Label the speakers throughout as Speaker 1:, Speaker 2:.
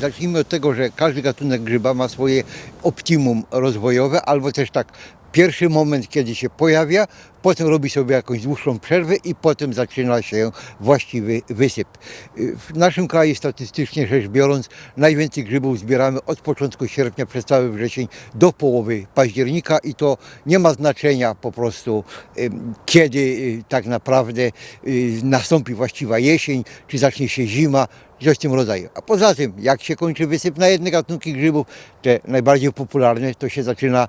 Speaker 1: Zacznijmy od tego, że każdy gatunek grzyba ma swoje optimum rozwojowe, albo też tak, pierwszy moment, kiedy się pojawia, potem robi sobie jakąś dłuższą przerwę i potem zaczyna się właściwy wysyp. W naszym kraju statystycznie rzecz biorąc, najwięcej grzybów zbieramy od początku sierpnia przez cały wrzesień do połowy października i to nie ma znaczenia po prostu kiedy y, tak naprawdę y, nastąpi właściwa jesień, czy zacznie się zima, coś w tym rodzaju. A poza tym, jak się kończy wysyp na jedne gatunki grzybów, te najbardziej popularne, to się zaczyna,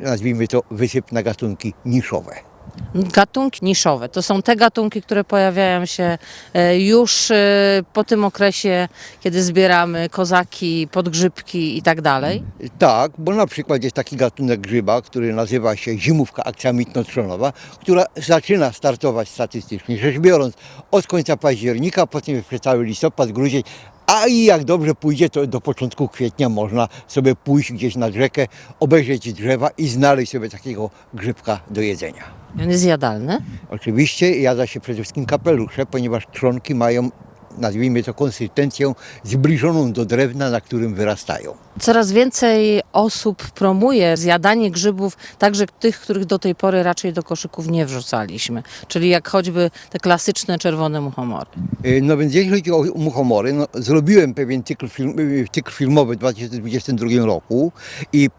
Speaker 1: nazwijmy to, wysyp na gatunki niszowe.
Speaker 2: Gatunki niszowe to są te gatunki, które pojawiają się e, już e, po tym okresie, kiedy zbieramy kozaki, podgrzybki i tak dalej.
Speaker 1: Tak, bo na przykład jest taki gatunek grzyba, który nazywa się zimówka aksamitno-trzonowa, która zaczyna startować statystycznie rzecz biorąc od końca października, potem przez cały listopad, grudzień, a i jak dobrze pójdzie, to do początku kwietnia można sobie pójść gdzieś nad rzekę, obejrzeć drzewa i znaleźć sobie takiego grzybka do jedzenia.
Speaker 2: On jest jadalny.
Speaker 1: Oczywiście jada się przede wszystkim kapelusze, ponieważ trzonki mają, nazwijmy to, konsystencję zbliżoną do drewna, na którym wyrastają.
Speaker 2: Coraz więcej osób promuje zjadanie grzybów, także tych, których do tej pory raczej do koszyków nie wrzucaliśmy. Czyli jak choćby te klasyczne czerwone muchomory.
Speaker 1: Y, No więc jeśli chodzi o muchomory, no, zrobiłem pewien cykl, film, y, cykl filmowy w 2022 roku i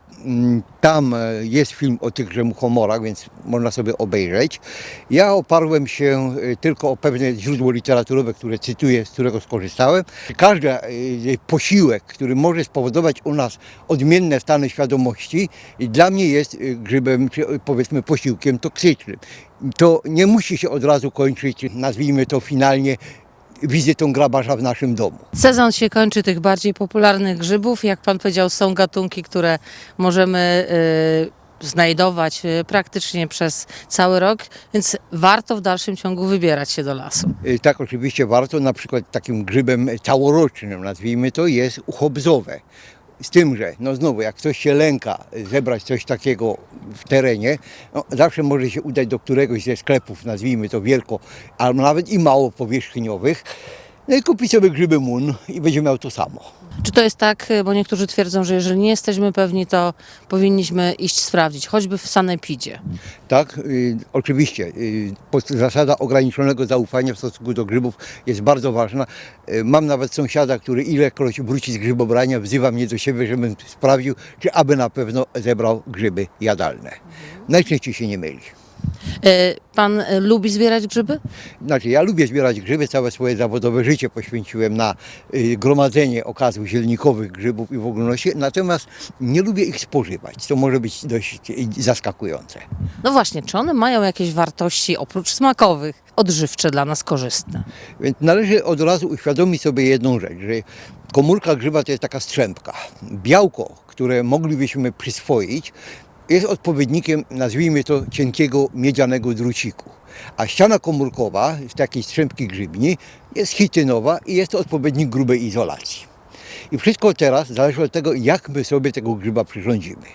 Speaker 1: tam e, jest film o tychże muchomorach, więc można sobie obejrzeć. Ja oparłem się y, tylko o pewne źródło literaturowe, które cytuję, z którego skorzystałem. Każdy y, posiłek, który może spowodować u nas odmienne stany świadomości, dla mnie jest grzybem, powiedzmy posiłkiem toksycznym. To nie musi się od razu kończyć, nazwijmy to finalnie, wizytą grabarza w naszym domu.
Speaker 2: Sezon się kończy tych bardziej popularnych grzybów. Jak pan powiedział, są gatunki, które możemy y, znajdować y, praktycznie przez cały rok, więc warto w dalszym ciągu wybierać się do lasu.
Speaker 1: Y, Tak, oczywiście warto, na przykład takim grzybem całorocznym, nazwijmy to, jest uchobzowe. Z tym, że no znowu, jak ktoś się lęka zebrać coś takiego w terenie, no, zawsze może się udać do któregoś ze sklepów, nazwijmy to wielko, albo nawet i mało powierzchniowych, no i kupić sobie grzyby mun i będzie miał to samo.
Speaker 2: Czy to jest tak, y, bo niektórzy twierdzą, że jeżeli nie jesteśmy pewni, to powinniśmy iść sprawdzić, choćby w sanepidzie.
Speaker 1: Tak, y, oczywiście. Y, pod- zasada ograniczonego zaufania w stosunku do grzybów jest bardzo ważna. Y, mam nawet sąsiada, który ilekroć wróci z grzybobrania, wzywa mnie do siebie, żebym sprawdził, czy aby na pewno zebrał grzyby jadalne. Najczęściej się nie myli.
Speaker 2: Y, Pan y, lubi zbierać grzyby?
Speaker 1: Znaczy, ja lubię zbierać grzyby, całe swoje zawodowe życie poświęciłem na y, gromadzenie okazów zielnikowych grzybów i w ogólności, natomiast nie lubię ich spożywać, co może być dość zaskakujące.
Speaker 2: No właśnie, czy one mają jakieś wartości oprócz smakowych, odżywcze dla nas korzystne?
Speaker 1: Więc należy od razu uświadomić sobie jedną rzecz, że komórka grzyba to jest taka strzępka. Białko, które moglibyśmy przyswoić, jest odpowiednikiem, nazwijmy to, cienkiego miedzianego druciku. A ściana komórkowa z takiej strzępki grzybni jest chitynowa i jest to odpowiednik grubej izolacji. I wszystko teraz zależy od tego, jak my sobie tego grzyba przyrządzimy.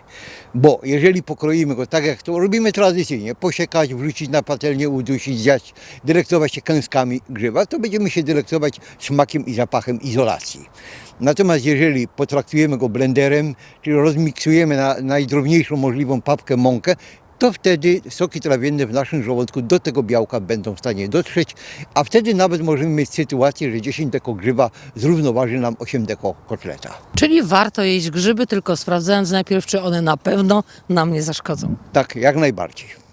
Speaker 1: Bo jeżeli pokroimy go tak, jak to robimy tradycyjnie, posiekać, wrzucić na patelnię, udusić, zjać, delektować się kęskami grzyba, to będziemy się delektować smakiem i zapachem izolacji. Natomiast jeżeli potraktujemy go blenderem, czyli rozmiksujemy na najdrobniejszą możliwą papkę mąkę, to wtedy soki trawienne w naszym żołądku do tego białka będą w stanie dotrzeć, a wtedy nawet możemy mieć sytuację, że 10 deko grzyba zrównoważy nam 8 deko kotleta.
Speaker 2: Czyli warto jeść grzyby, tylko sprawdzając najpierw, czy one na pewno nam nie zaszkodzą.
Speaker 1: Tak, jak najbardziej.